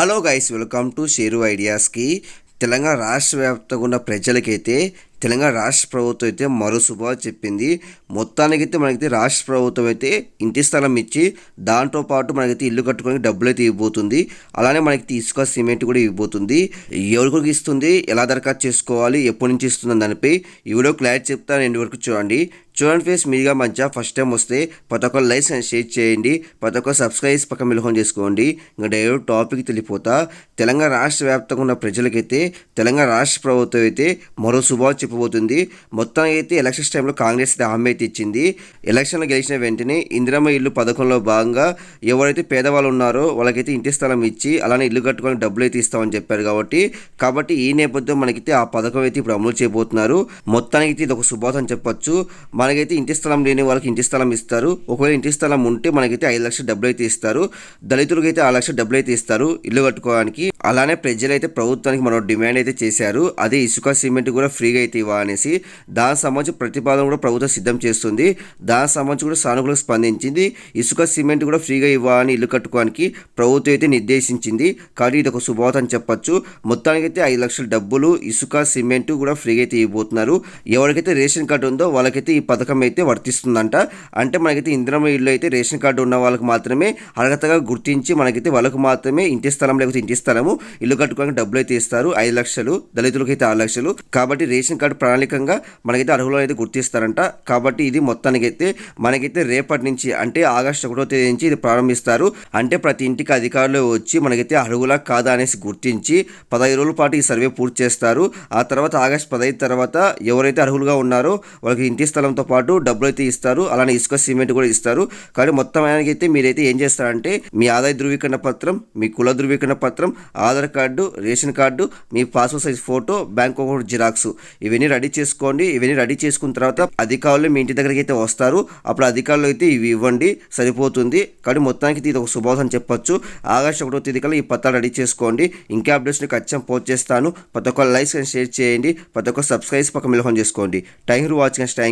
Hello guys welcome to share ఐడియాస్కి Telangana రాష్ట్ర వ్యాప్తంగా ఉన్న ప్రజలకైతే తెలంగాణ రాష్ట్ర ప్రభుత్వం అయితే మరో శుభ చెప్పింది. మొత్తానికైతే మనకైతే రాష్ట్ర ప్రభుత్వం అయితే ఇంటి స్థలం ఇచ్చి దాంతో పాటు మనకైతే ఇల్లు కట్టుకోవడానికి డబ్బులు అయితే ఇవ్వబోతుంది. అలానే మనకి ఇసుక సిమెంట్ కూడా ఇవ్వబోతుంది. ఎవరికి ఇస్తుంది ఎలా దరఖాస్తు చేసుకోవాలి ఎప్పటి నుంచి ఇస్తుంది దానిపై ఈ వీడియో క్లారిటీ చెప్తాను ఎండు వరకు చూడండి. చూడండి ఫేస్ మీరుగా మంచిగా ఫస్ట్ టైం వస్తే ప్రతి ఒక్క లైక్స్ అండ్ షేర్ చేయండి. ప్రతి ఒక్క పక్కన మిలహం చేసుకోండి. ఇంకా డైరెక్ట్ టాపిక్ తెలిపోతా తెలంగాణ రాష్ట్ర వ్యాప్తంగా ఉన్న ప్రజలకైతే తెలంగాణ రాష్ట్ర ప్రభుత్వం అయితే మరో శుభాలు చెప్పబోతుంది. మొత్తం అయితే ఎలక్షన్స్ టైంలో కాంగ్రెస్ అయితే హామీ అయితే ఇచ్చింది. ఎలక్షన్లో గెలిచిన వెంటనే ఇందిరమ్మ ఇల్లు పథకంలో భాగంగా ఎవరైతే పేదవాళ్ళు ఉన్నారో వాళ్ళకైతే ఇంటి స్థలం ఇచ్చి అలానే ఇల్లు కట్టుకొని డబ్బులు అయితే ఇస్తామని చెప్పారు కాబట్టి కాబట్టి ఈ నేపథ్యం మనకైతే ఆ పథకం అయితే ఇప్పుడు అమలు చేయబోతున్నారు. మొత్తానికి అయితే ఇది ఒక శుభాతం చెప్పొచ్చు. మనకైతే ఇంటి స్థలం లేని వాళ్ళకి ఇంటి స్థలం ఇస్తారు. ఒకవేళ ఇంటి స్థలం ఉంటే మనకైతే ఐదు లక్షల డబ్బులు అయితే ఇస్తారు. దళితులకు అయితే ఆరు లక్షల డబ్బులు అయితే ఇస్తారు. ఇల్లు కట్టుకోవడానికి. అలానే ప్రజలు అయితే ప్రభుత్వానికి మనం డిమాండ్ అయితే చేశారు. అదే ఇసుక సిమెంట్ కూడా ఫ్రీగా అయితే ఇవ్వాలనేసి దానికి సంబంధించి ప్రతిపాదన కూడా ప్రభుత్వం సిద్ధం చేస్తుంది. దానికి సంబంధించి కూడా సానుకూలంగా స్పందించింది. ఇసుక సిమెంట్ కూడా ఫ్రీగా ఇవ్వాలని ఇల్లు కట్టుకోవడానికి ప్రభుత్వం అయితే నిర్దేశించింది. కాబట్టి ఇది ఒక శుభవార్త అని చెప్పొచ్చు. మొత్తానికైతే ఐదు లక్షల డబ్బులు ఇసుక సిమెంట్ కూడా ఫ్రీగా అయితే ఇవ్వబోతున్నారు. ఎవరికైతే రేషన్ కార్డు ఉందో వాళ్ళకైతే ఈ పథకం అయితే వర్తిస్తుందంట. అంటే మనకైతే ఇందిరమ్మ ఇల్లు అయితే రేషన్ కార్డు ఉన్న వాళ్ళకి మాత్రమే అర్హతగా గుర్తించి మనకైతే వాళ్ళకు మాత్రమే ఇంటి స్థలం లేకపోతే ఇంటి స్థలము ఇల్లు కట్టుకోవడానికి డబ్బులు అయితే ఇస్తారు. ఐదు లక్షలు దళితులకు అయితే ఆరు లక్షలు. కాబట్టి రేషన్ కార్డు ప్రణాళికంగా మనకైతే అర్హులు అయితే గుర్తిస్తారంట. కాబట్టి ఇది మొత్తానికి అయితే మనకైతే రేపటి నుంచి అంటే ఆగస్టు ఒకటో తేదీ నుంచి ఇది ప్రారంభిస్తారు. అంటే ప్రతి ఇంటికి అధికారులు వచ్చి మనకైతే అర్హులా కాదా అనేసి గుర్తించి పదహైదు రోజుల పాటు ఈ సర్వే పూర్తి చేస్తారు. ఆ తర్వాత ఆగస్టు పదహైదు తర్వాత ఎవరైతే అర్హులుగా ఉన్నారో వాళ్ళకి ఇంటి స్థలంతో పాటు డబ్బులు అయితే ఇస్తారు. అలానే ఇసుక సిమెంట్ కూడా ఇస్తారు. కానీ మొత్తం అయితే మీరైతే ఏం చేస్తారంటే మీ ఆదాయ ధృవీకరణ పత్రం మీ కుల ధృవీకరణ పత్రం ఆధార్ కార్డు రేషన్ కార్డు మీ passport size photo bank account xerox ఇవన్నీ రెడీ చేసుకోండి. ఇవన్నీ రెడీ చేసుకున్న తర్వాత అధికారులు మీ ఇంటి దగ్గరికి అయితే వస్తారు. అప్పుడు అధికారులు అయితే ఇవి ఇవ్వండి సరిపోతుంది. కానీ మొత్తానికి ఇది ఒక శుభాసం చెప్పొచ్చు. ఆగస్టు ఒకటో తేదీ కల్లా ఈ పత్రాలు రెడీ చేసుకోండి. ఇంకా అప్డేట్స్ని ఖచ్చితంగా పోస్ట్ చేస్తాను. ప్రతి ఒక్క లైక్స్ అండ్ షేర్ చేయండి ప్రతి ఒక్క సబ్స్క్రైబ్స్ పక్క మిలహం చేసుకోండి. Thank you watching thank